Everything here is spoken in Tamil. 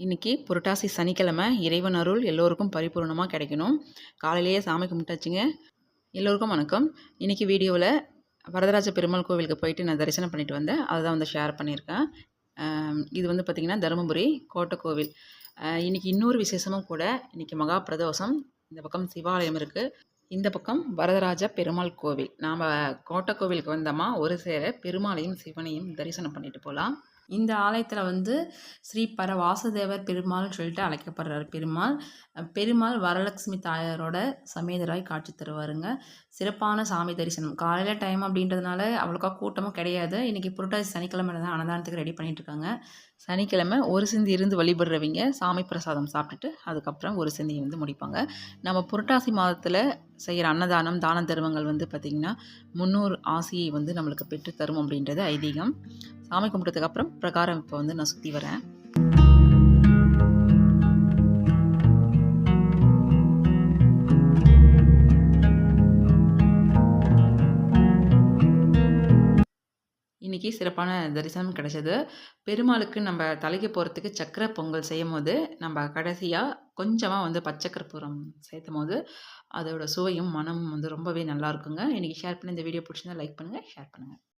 இன்றைக்கி புரட்டாசி சனிக்கிழமை இறைவன் அருள் எல்லோருக்கும் பரிபூர்ணமாக கிடைக்கணும். காலையிலேயே சாமி கும்பிட்டாச்சுங்க. எல்லோருக்கும் வணக்கம். இன்றைக்கி வீடியோவில் வரதராஜ பெருமாள் கோவிலுக்கு போயிட்டு நான் தரிசனம் பண்ணிட்டு வந்தேன். அதை தான் வந்து ஷேர் பண்ணியிருக்கேன். இது வந்து பார்த்திங்கன்னா தருமபுரி கோட்டை கோவில் இன்றைக்கி இன்னொரு விசேஷமும் கூட இன்றைக்கி மகா பிரதோஷம். இந்த பக்கம் சிவாலயம் இருக்குது இந்த பக்கம் வரதராஜ பெருமாள் கோவில். நாம் கோட்டை கோவிலுக்கு வந்தோமா ஒரு சேர பெருமாளையும் சிவனையும் தரிசனம் பண்ணிட்டு போகலாம். இந்த ஆலயத்தில் வந்து ஸ்ரீ பர வாசுதேவர் பெருமாள்னு சொல்லிட்டு அழைக்கப்படுறார். பெருமாள் பெருமாள் வரலட்சுமி தாயாரோட சமேதராய் காட்சி தருவாருங்க. சிறப்பான சாமி தரிசனம். காலையில் டைம் அப்படின்றதுனால அவ்வளோக்கா கூட்டமும் கிடையாது. இன்றைக்கி புரட்டாசி சனிக்கிழமை தான் அன்னதானத்துக்கு ரெடி பண்ணிகிட்ருக்காங்க சனிக்கிழமை ஒரு சிந்தி இருந்து வழிபடுறவங்க சாமி பிரசாதம் சாப்பிட்டுட்டு அதுக்கப்புறம் ஒரு சிந்தியை வந்து முடிப்பாங்க. நம்ம புரட்டாசி மாதத்தில் செய்கிற அன்னதானம் தான தருமங்கள் வந்து பார்த்திங்கன்னா முன்னூறு ஆசையை வந்து நம்மளுக்கு பெற்று தரும் அப்படின்றது ஐதீகம். சாமி கும்பிட்டதுக்கப்புறம் பிரகாரம் இப்போ வந்து நான் சுற்றி வரேன். இன்றைக்கி சிறப்பான தரிசனம் கிடைச்சது. பெருமாளுக்கு நம்ம தலைக்கு போகிறதுக்கு சக்கரை பொங்கல் செய்யும் போது நம்ம கடைசியாக கொஞ்சமாக வந்து பச்சைக்கற்பூரம் சேர்த்தும் போது அதோட சுவையும் மனமும் வந்து ரொம்பவே நல்லா இருக்குங்க. இன்றைக்கி ஷேர் பண்ணி இந்த வீடியோ பிடிச்சிருந்தா லைக் பண்ணுங்கள் ஷேர் பண்ணுங்கள்